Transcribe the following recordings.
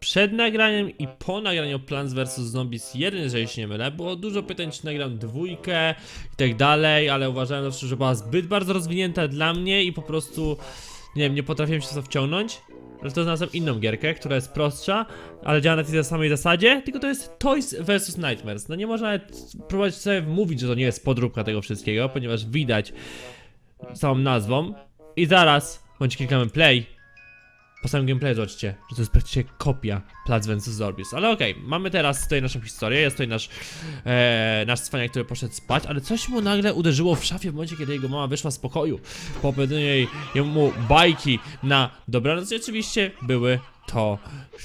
przed nagraniem i po nagraniu Plants vs Zombies 1, jeżeli się nie mylę, było dużo pytań, czy nagram dwójkę i tak dalej, ale uważałem zawsze, że była zbyt bardzo rozwinięta dla mnie i po prostu, nie wiem, nie potrafiłem się w to wciągnąć. Dlatego znalazłem inną gierkę, która jest prostsza, ale działa na tej samej zasadzie, tylko to jest Toys vs Nightmares. No nie można nawet próbować sobie wmówić, że to nie jest podróbka tego wszystkiego, ponieważ widać całą nazwą. I zaraz, bądź klikamy play, po samym gameplayu zobaczcie, że to jest praktycznie kopia Plants vs Zombies. Ale okej, mamy teraz tutaj naszą historię, jest tutaj nasz, e, nasz cwaniak, który poszedł spać, ale coś mu nagle uderzyło w szafie w momencie, kiedy jego mama wyszła z pokoju. Po jej mu bajki na dobranoc i oczywiście były to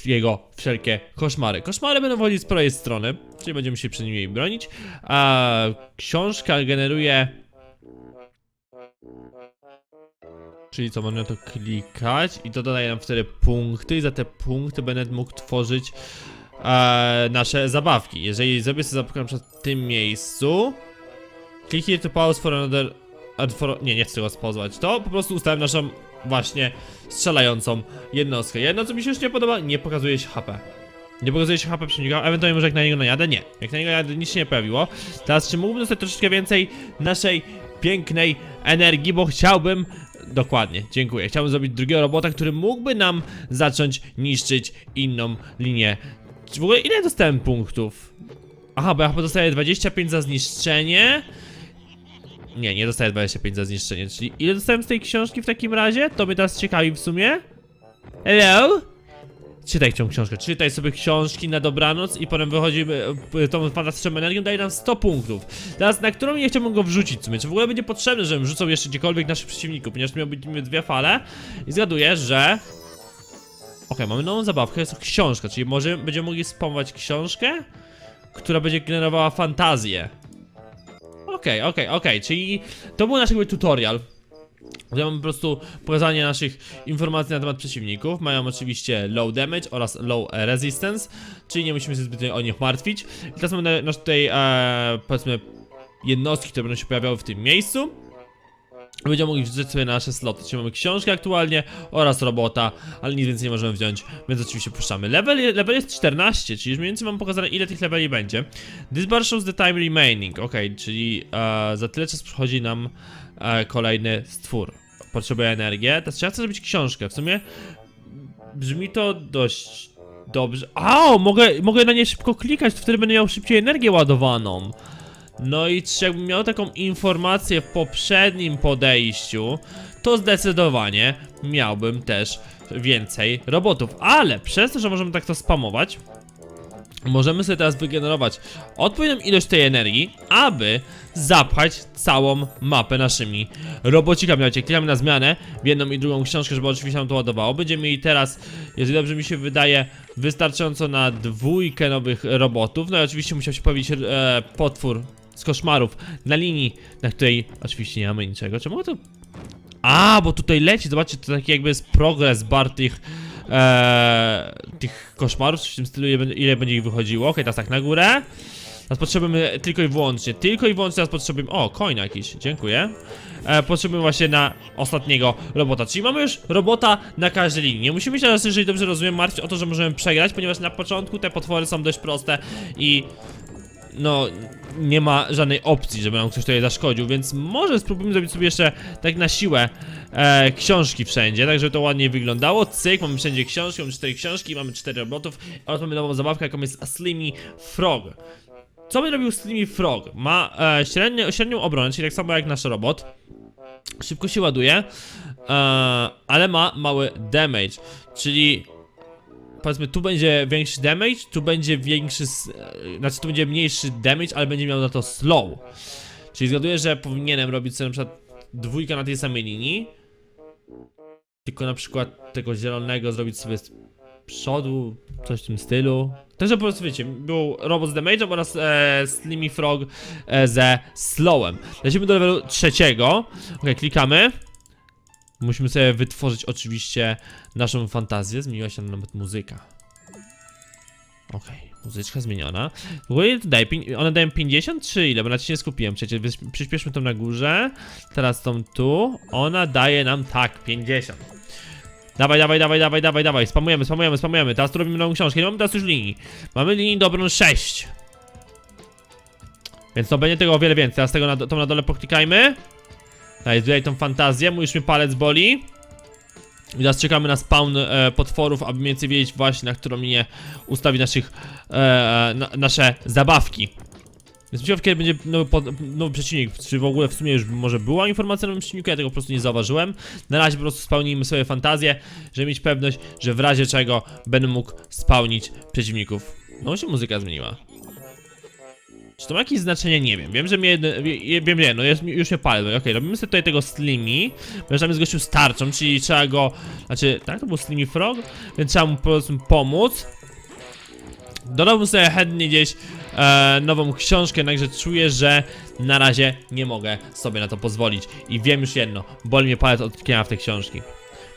jego wszelkie koszmary. Koszmary będą wchodzić z prawej strony, czyli będziemy się przy nim jej bronić. A książka generuje Czyli co, można to klikać i to dodaje nam wtedy punkty i za te punkty będę mógł tworzyć e, nasze zabawki. Jeżeli zrobię sobie zabawkę na przykład w tym miejscu, kliknij to pause for another, for, nie, nie chcę tego spozwać, to po prostu ustawiam naszą właśnie strzelającą jednostkę. Jedno co mi się już nie podoba, nie pokazuje się HP. Nie pokazuje się HP przeciwnika, ewentualnie może jak na niego najadę, nie. Jak na niego najadę, nic się nie pojawiło. Teraz czy mógłbym dostać troszeczkę więcej naszej pięknej energii, bo chciałbym Dokładnie, dziękuję. Chciałbym zrobić drugiego robota, który mógłby nam zacząć niszczyć inną linię. Czy w ogóle ile dostałem punktów? Aha, bo ja dostaję 25 za zniszczenie. Nie, nie dostaję 25 za zniszczenie, czyli ile dostałem z tej książki w takim razie? To mnie teraz ciekawi w sumie. Hello? Czytaj tą książkę, czytaj sobie książki na dobranoc i potem wychodzimy e, tą fantastyczną energią, daje nam 100 punktów. Teraz na którą nie chciałbym go wrzucić w sumie, czy w ogóle będzie potrzebne, żebym rzucał jeszcze gdziekolwiek naszych przeciwników, ponieważ miał być dwie fale i zgaduję, że... Okej, mamy nową zabawkę, jest to książka, czyli może będziemy mogli spamować książkę, która będzie generowała fantazję. Okej, okej, okej, czyli to był nasz jakby tutorial. Ja mam po prostu pokazanie naszych informacji na temat przeciwników. Mają oczywiście low damage oraz low e, resistance, czyli nie musimy się zbytnio o nich martwić. I teraz mamy nasz tutaj, e, powiedzmy, jednostki, które będą się pojawiały w tym miejscu. Będziemy mogli wrzucić sobie na nasze sloty, czyli mamy książkę aktualnie oraz robota, ale nic więcej nie możemy wziąć, więc oczywiście puszczamy. Level, level jest 14, czyli już mniej więcej mam pokazane ile tych leveli będzie. This bar shows the time remaining, ok, czyli e, za tyle czas przychodzi nam e, kolejny stwór. Potrzebuje energię, teraz trzeba zrobić książkę, w sumie brzmi to dość dobrze. A, mogę, mogę na nie szybko klikać, to wtedy będę miał szybciej energię ładowaną. No i czy jakbym miał taką informację w poprzednim podejściu, to zdecydowanie miałbym też więcej robotów. Ale przez to, że możemy tak to spamować, możemy sobie teraz wygenerować odpowiednią ilość tej energii, aby zapchać całą mapę naszymi robocikami. Słuchajcie, klikamy na zmianę w jedną i drugą książkę, żeby oczywiście nam to ładowało. Będziemy mieli teraz, jeżeli dobrze mi się wydaje, wystarczająco na dwójkę nowych robotów. No i oczywiście musiał się pojawić e, potwór z koszmarów na linii, na której oczywiście nie mamy niczego. Czemu to... A, bo tutaj leci, zobaczcie, to taki jakby jest progres bar tych e, tych koszmarów, w tym stylu, ile, będzie- ile będzie ich wychodziło. Okej, teraz tak, na górę. Teraz potrzebujemy tylko i wyłącznie, tylko i wyłącznie teraz potrzebujemy, o, coin jakiś, dziękuję. E, potrzebujemy właśnie na ostatniego robota, czyli mamy już robota na każdej linii. Nie musimy się teraz, jeżeli dobrze rozumiem, martwić o to, że możemy przegrać, ponieważ na początku te potwory są dość proste i no, nie ma żadnej opcji, żeby nam ktoś tutaj zaszkodził, więc może spróbujmy zrobić sobie jeszcze tak na siłę e, książki wszędzie, tak żeby to ładnie wyglądało. Cyk, mamy wszędzie książki, mamy cztery książki, mamy cztery robotów oraz mamy nową zabawkę, jaką jest Slimmy Frog. Co by robił Slimmy Frog? Ma e, średnio, średnią obronę, czyli tak samo jak nasz robot. Szybko się ładuje, e, ale ma mały damage, czyli powiedzmy tu będzie większy damage, tu będzie większy, e, znaczy tu będzie mniejszy damage, ale będzie miał na to slow. Czyli zgaduję, że powinienem robić sobie na przykład dwójkę na tej samej linii, tylko na przykład tego zielonego zrobić sobie z przodu, coś w tym stylu. Tak, że po prostu wiecie, był robot z damage'em oraz e, Slimmy Frog e, ze slowem. Lecimy do levelu trzeciego. Ok, klikamy. Musimy sobie wytworzyć oczywiście naszą fantazję. Zmieniła się nawet muzyka. Okej, muzyczka zmieniona. W ogóle to daje, pięć- one dają 50 czy ile? Bo na nie skupiłem przecież. Przyspieszmy tą na górze. Teraz tą tu. Ona daje nam tak, 50. Dawaj, dawaj, dawaj, dawaj, dawaj, dawaj. Spamujemy, spamujemy, spamujemy. Teraz tu robimy nową książkę. Nie mamy teraz już linii. Mamy linii do obrony 6. Więc to będzie tego o wiele więcej. Teraz tego na, to na dole poklikajmy. Daj, tutaj tą fantazję. Mój już mnie palec boli. I teraz czekamy na spawn e, potworów, aby mniej więcej wiedzieć właśnie, na którą linię ustawić naszych, e, na, nasze zabawki. Więc ciekaw, kiedy będzie nowy, pod, nowy przeciwnik, czy w ogóle w sumie już może była informacja o nowym przeciwniku, ja tego po prostu nie zauważyłem. Na razie po prostu spełnijmy swoje fantazje, żeby mieć pewność, że w razie czego będę mógł spełnić przeciwników. No się muzyka zmieniła. Czy to ma jakieś znaczenie? Nie wiem. Wiem, że mnie jedno, wie- wiem, nie, no jest, już mnie palę. No, Okej, robimy sobie tutaj tego Slimy, tam jest gościu z tarczą, czyli trzeba go, znaczy, tak, to był Slimy Frog, więc trzeba mu po prostu pomóc. Dodałbym sobie chętnie gdzieś e, nową książkę, jednakże czuję, że na razie nie mogę sobie na to pozwolić. I wiem już jedno, boli mnie palec od tknięcia w te książki.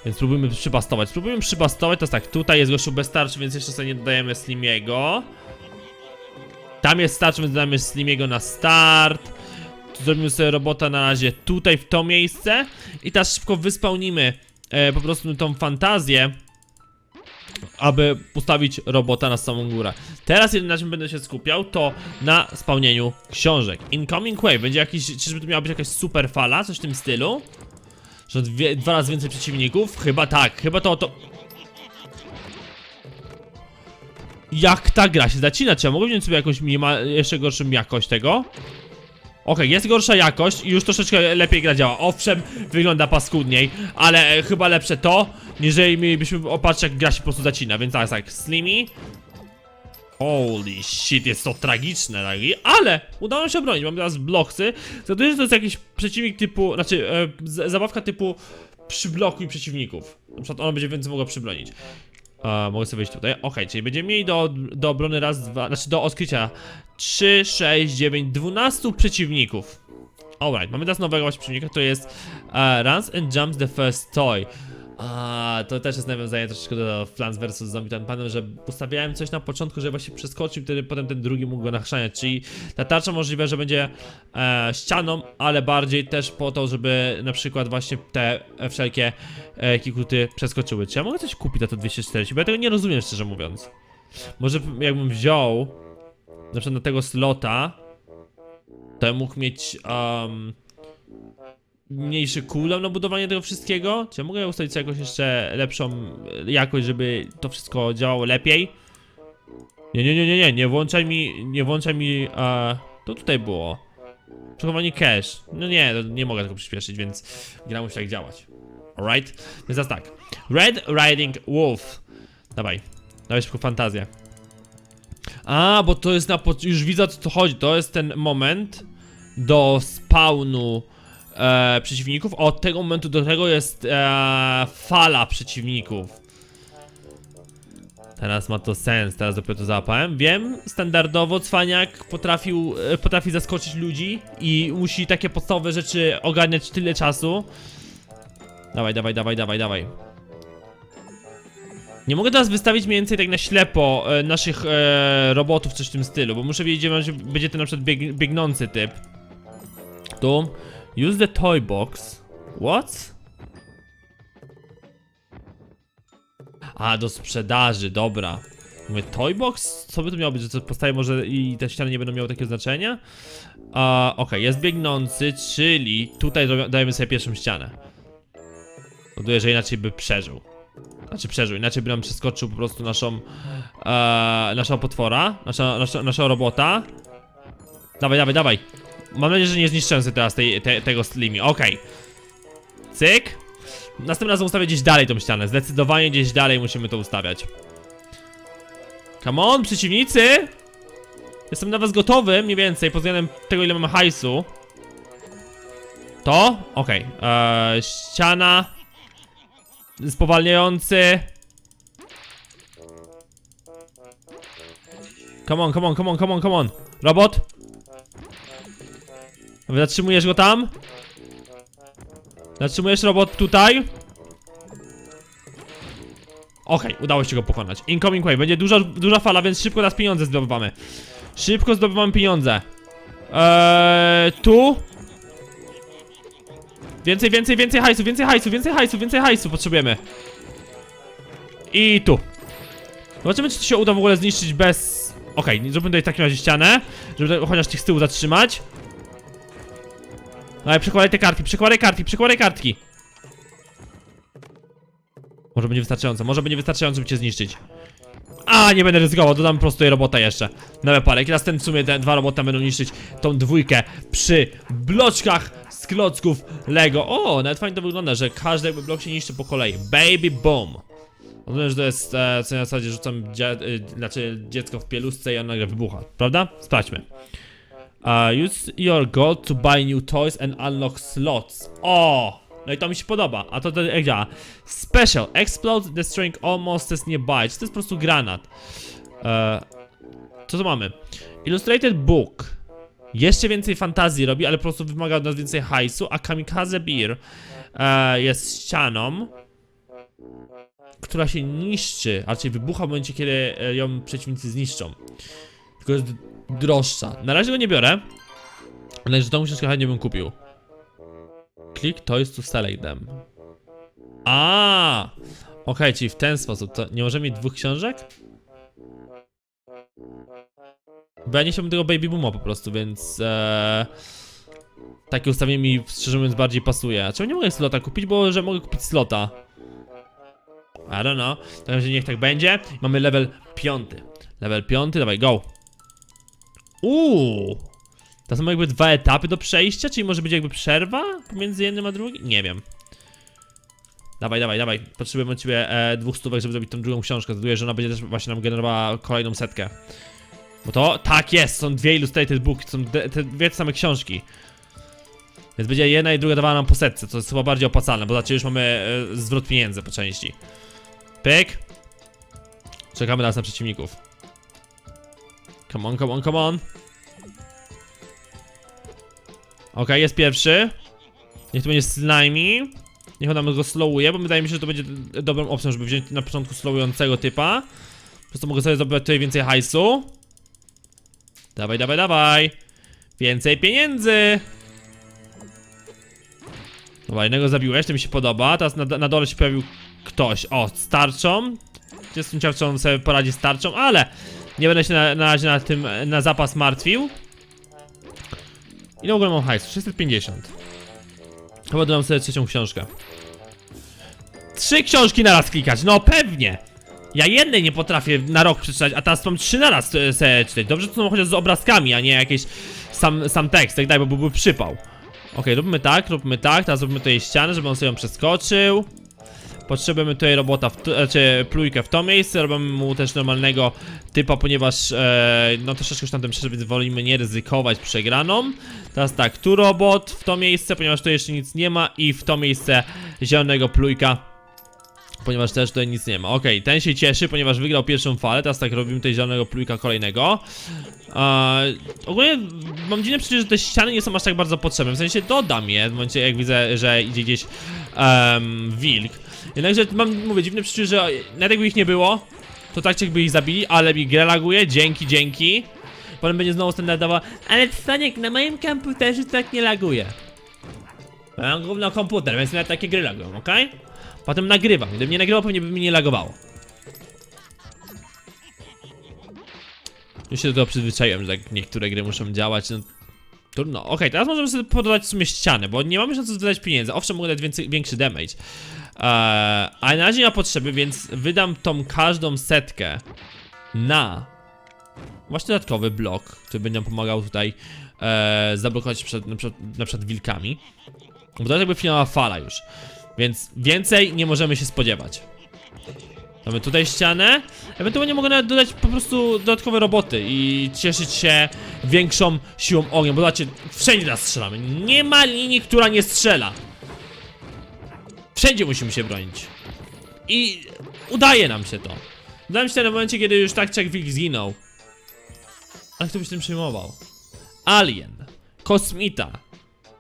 Więc spróbujmy przybastować. Spróbujmy przybastować, to jest tak, tutaj jest gościu bez tarczy, więc jeszcze sobie nie dodajemy Slimiego. Tam jest starczy, więc dodamy Slimiego na start. Zrobimy sobie robota na razie tutaj, w to miejsce. I teraz szybko wyspełnimy e, po prostu tą fantazję aby ustawić robota na samą górę. Teraz jedyne na czym będę się skupiał to na spełnieniu książek. Incoming Wave, będzie jakiś, czyżby to miała być jakaś super fala, coś w tym stylu? Że dwie, dwa razy więcej przeciwników? Chyba tak, chyba to to... Jak ta gra się zacina? Czy ja mogę wziąć sobie jakąś jeszcze gorszą jakość tego? Okej, jest gorsza jakość i już troszeczkę lepiej gra działa. Owszem, wygląda paskudniej, ale e, chyba lepsze to, niżeli mielibyśmy opatrzyć jak gra się po prostu zacina, więc tak, tak, Slimy. Holy shit, jest to tragiczne, lagi, ale udało nam się obronić. Mamy teraz bloksy. Zgaduję, że to jest jakiś przeciwnik typu, znaczy e, zabawka typu przyblokuj przeciwników. Na przykład ona będzie więcej mogła przybronić. E, mogę sobie wejść tutaj. Okej, czyli będziemy mieli do, do obrony raz, dwa, znaczy do odkrycia 3, 6, 9, 12 przeciwników. Alright, mamy teraz nowego właśnie przeciwnika, to jest e, Runs and Jumps the First Toy. A, to też jest nawiązanie troszeczkę do Plants vs Zombie Tan Panem, że ustawiałem coś na początku, żeby właśnie przeskoczył, wtedy potem ten drugi mógł go nachrzaniać, czyli ta tarcza możliwe, że będzie e, ścianą, ale bardziej też po to, żeby na przykład właśnie te wszelkie e, kikuty przeskoczyły. Czy ja mogę coś kupić za to 240? Bo ja tego nie rozumiem, szczerze mówiąc. Może jakbym wziął na przykład na tego slota, to ja mógł mieć um, mniejszy cooldown na budowanie tego wszystkiego? Czy mogę ustawić sobie jeszcze lepszą e, jakość, żeby to wszystko działało lepiej? Nie, nie, nie, nie, nie, nie włączaj mi, nie włączaj mi, e, to tutaj było. Przechowanie cache. No nie, no nie mogę tego przyspieszyć, więc gra musi tak działać. Alright? Więc teraz tak. Red Riding Wolf. Dawaj. Dawaj szybko fantazję. A, bo to jest na. Już widzę o co to chodzi. To jest ten moment do spawnu e, przeciwników. Od tego momentu do tego jest e, fala przeciwników. Teraz ma to sens, teraz dopiero to załapałem. Wiem, standardowo cwaniak potrafił, e, potrafi zaskoczyć ludzi i musi takie podstawowe rzeczy ogarniać tyle czasu. Dawaj, dawaj, dawaj, dawaj, dawaj. Nie mogę teraz wystawić mniej więcej tak na ślepo e, naszych e, robotów, coś w tym stylu, bo muszę wiedzieć, będzie- będzie ten na przykład bieg, biegnący typ. Tu. Use the toy box. What? A, do sprzedaży, dobra. Mówię, toy box? Co by to miało być, że postaje może i te ściany nie będą miały takiego znaczenia? A, okej, jest biegnący, czyli tutaj dajemy sobie pierwszą ścianę. Powoduję, że inaczej by przeżył. Znaczy przeżył, inaczej by nam przeskoczył po prostu naszą, e, naszego potwora, nasza, nasza, naszego robota. Dawaj, dawaj, dawaj. Mam nadzieję, że nie zniszczyłem sobie teraz tej, te, tego slimy. Okej. Cyk. Następnym razem ustawię gdzieś dalej tą ścianę. Zdecydowanie gdzieś dalej musimy to ustawiać. Come on, przeciwnicy! Jestem na was gotowy, mniej więcej, pod względem tego, ile mamy hajsu. To? Okej. Eee, ściana. Spowalniający. Come on, come on, come on, come on, come on. Robot? Zatrzymujesz go tam? Zatrzymujesz robot tutaj? Okej, udało się go pokonać. Incoming wave, będzie duża, duża fala, więc szybko nas pieniądze zdobywamy. Szybko zdobywamy pieniądze. Eee, tu? Więcej, więcej, więcej hajsu, więcej hajsu, więcej hajsu, więcej hajsu potrzebujemy. I tu. Zobaczymy, czy to się uda w ogóle zniszczyć bez... Okej, okay, zróbmy tutaj w takim razie ścianę, żeby chociaż tych z tyłu zatrzymać. Ale przekładaj te kartki, przekładaj kartki, przekładaj kartki. Może będzie wystarczająco, może będzie wystarczająco, by cię zniszczyć. A, nie będę ryzykował, dodam po prostu jej robota jeszcze. Nowe parę. Teraz ten w sumie te dwa robota będą niszczyć tą dwójkę przy bloczkach z klocków Lego. O, nawet fajnie to wygląda, że każdy jakby blok się niszczy po kolei. Baby boom. Rozumiem, że to jest e, co na zasadzie rzucam dzie y, znaczy dziecko w pielusce i ono wybucha, prawda? Sprawdźmy. Uh, use your gold to buy new toys and unlock slots. O! No i to mi się podoba. A to, to jak działa? Special. Explode destroying almost as nearby. Czy to jest po prostu granat? E, co tu mamy? Illustrated book. Jeszcze więcej fantazji robi, ale po prostu wymaga od nas więcej hajsu. A Kamikaze Beer e, jest ścianą, która się niszczy, raczej wybucha w momencie, kiedy e, ją przeciwnicy zniszczą. Tylko jest droższa. Na razie go nie biorę, ale że tą książkę chętnie bym kupił. Click toys to select them. A, Okej, czyli w ten sposób. To nie możemy mieć dwóch książek? Bo ja nie chciałbym tego Baby Booma po prostu, więc... Ee, takie ustawienie mi, szczerze mówiąc, bardziej pasuje. A czemu nie mogę slota kupić? Bo że mogę kupić slota. I don't know. W takim razie niech tak będzie. Mamy level piąty. Level piąty, dawaj, go. Uuu. To są jakby dwa etapy do przejścia, czyli może być jakby przerwa pomiędzy jednym a drugim? Nie wiem. Dawaj, dawaj, dawaj. Potrzebujemy od ciebie e, dwóch stówek, żeby zrobić tą drugą książkę. Zgaduję, że ona będzie też właśnie nam generowała kolejną setkę. Bo to, tak jest, są dwie illustrated booki, są de, te dwie te same książki. Więc będzie jedna i druga dawała nam po setce, co jest chyba bardziej opłacalne, bo znaczy już mamy e, zwrot pieniędzy po części. Pyk. Czekamy teraz na przeciwników. Come on, come on, come on. Okej, jest pierwszy. Niech to będzie slimy. Niech on go slowuje, bo wydaje mi się, że to będzie dobrą opcją, żeby wziąć na początku slowującego typa. Po prostu mogę sobie zdobywać tutaj więcej hajsu. Dawaj, dawaj, dawaj. Więcej pieniędzy. Dobra, jednego zabiłeś, to mi się podoba. Teraz na, na dole się pojawił ktoś. O, z tarczą. Jestem ciekaw, czy on sobie poradzi z tarczą, ale nie będę się na, na razie na tym, na zapas martwił. Ile w ogóle mam hajsu? 650. Chyba dodam sobie trzecią książkę. Trzy książki na raz klikać, no pewnie! Ja jednej nie potrafię na rok przeczytać, a teraz mam trzy na raz sobie czytać. Dobrze, to są chociaż z obrazkami, a nie jakieś sam, sam tekst, tak daj, bo byłby przypał. Okej, róbmy tak, róbmy tak, teraz róbmy tutaj ścianę, żeby on sobie ją przeskoczył. Potrzebujemy tutaj robota, w znaczy plujkę w to miejsce, robimy mu też normalnego typa, ponieważ e, no troszeczkę już na tym przeszedł, więc wolimy nie ryzykować przegraną. Teraz tak, tu robot w to miejsce, ponieważ tu jeszcze nic nie ma i w to miejsce zielonego plujka. Ponieważ też tutaj nic nie ma. Okej, ten się cieszy, ponieważ wygrał pierwszą falę. Teraz tak robimy tutaj zielonego plujka kolejnego. Ogólnie mam dziwne przecież, że te ściany nie są aż tak bardzo potrzebne. W sensie dodam je w momencie jak widzę, że idzie gdzieś em, wilk. Jednakże mam, mówię, dziwne przecież, że nawet jakby ich nie było, to tak jakby ich zabili, ale mi grę laguje. Dzięki, dzięki. Potem będzie znowu standardowa, ale Staniek, na moim komputerze tak nie laguje. Mam gówno komputer, więc nawet takie gry lagują, okej? Potem nagrywam. Gdybym nie nagrywał, pewnie by mi nie lagowało. Już się do tego przyzwyczaiłem, że tak niektóre gry muszą działać. No, trudno. Okej, teraz możemy sobie pododać w sumie ścianę, bo nie mamy szans wydać pieniędzy. Owszem, mogę dać większy damage. Eee, na razie nie ma potrzeby, więc wydam tą każdą setkę na właśnie dodatkowy blok, który będzie nam pomagał tutaj e, zablokować przed, na, przykład, na przykład wilkami. Bo to jest jakby finała fala już. Więc więcej nie możemy się spodziewać. Mamy tutaj ścianę. Ewentualnie mogę nawet dodać po prostu dodatkowe roboty i cieszyć się większą siłą ognia. Bo zobaczcie, wszędzie nas strzelamy. Nie ma linii, która nie strzela. Wszędzie musimy się bronić. I udaje nam się to. Udaje mi się w momencie, kiedy już tak jak wilk zginął. Ale kto by się tym przejmował? Alien. Kosmita.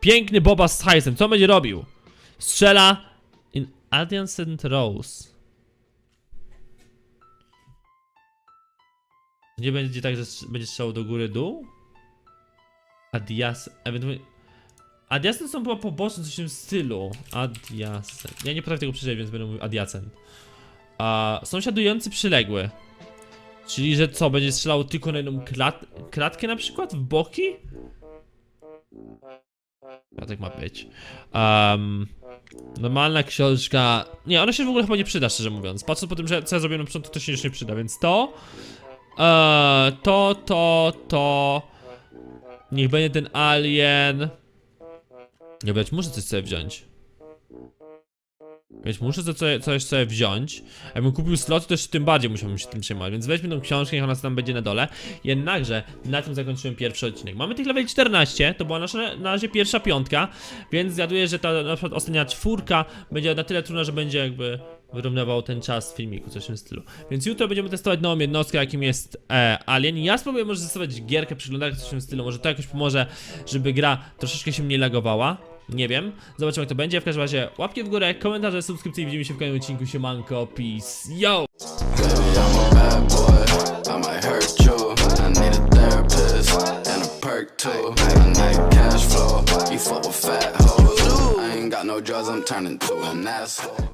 Piękny Boba z hajsem. Co będzie robił? Strzela in adjacent rows. Nie będzie tak, że będzie strzelał do góry dół? Adjacent. Ewentualnie. Adjacent są chyba poboczne coś w tym stylu. Adjacent. Ja nie potrafię tego przeczytać, więc będę mówił adjacent. A sąsiadujący przyległy. Czyli, że co, będzie strzelał tylko na jedną klat klatkę na przykład? W boki? A tak ma być. Um, normalna książka... Nie, ona się w ogóle chyba nie przyda, szczerze mówiąc. Patrząc po tym, że co ja zrobiłem na początku, to się już nie przyda, więc to... Eee, to, to, to... Niech będzie ten alien... Nie, blać, muszę coś sobie wziąć. Więc muszę co, co- coś sobie wziąć. Jakbym kupił slot, to też tym bardziej musiałbym się tym przejmować. Więc weźmy tą książkę, niech ona tam będzie na dole. Jednakże na tym zakończyłem pierwszy odcinek. Mamy tych level 14, to była nasza na razie pierwsza piątka, więc zgaduję, że ta na przykład ostatnia czwórka będzie na tyle trudna, że będzie jakby wyrównywał ten czas filmiku, coś w tym stylu. Więc jutro będziemy testować nową jednostkę, jakim jest e, Alien. Ja spróbuję może testować gierkę, przeglądarkę, coś w tym stylu. Może to jakoś pomoże, żeby gra troszeczkę się mniej lagowała. Nie wiem. Zobaczymy jak to będzie. W każdym razie łapki w górę, komentarze, subskrypcje i widzimy się w kolejnym odcinku. Siemanko, peace, yo! No drugs. I'm turning to an asshole.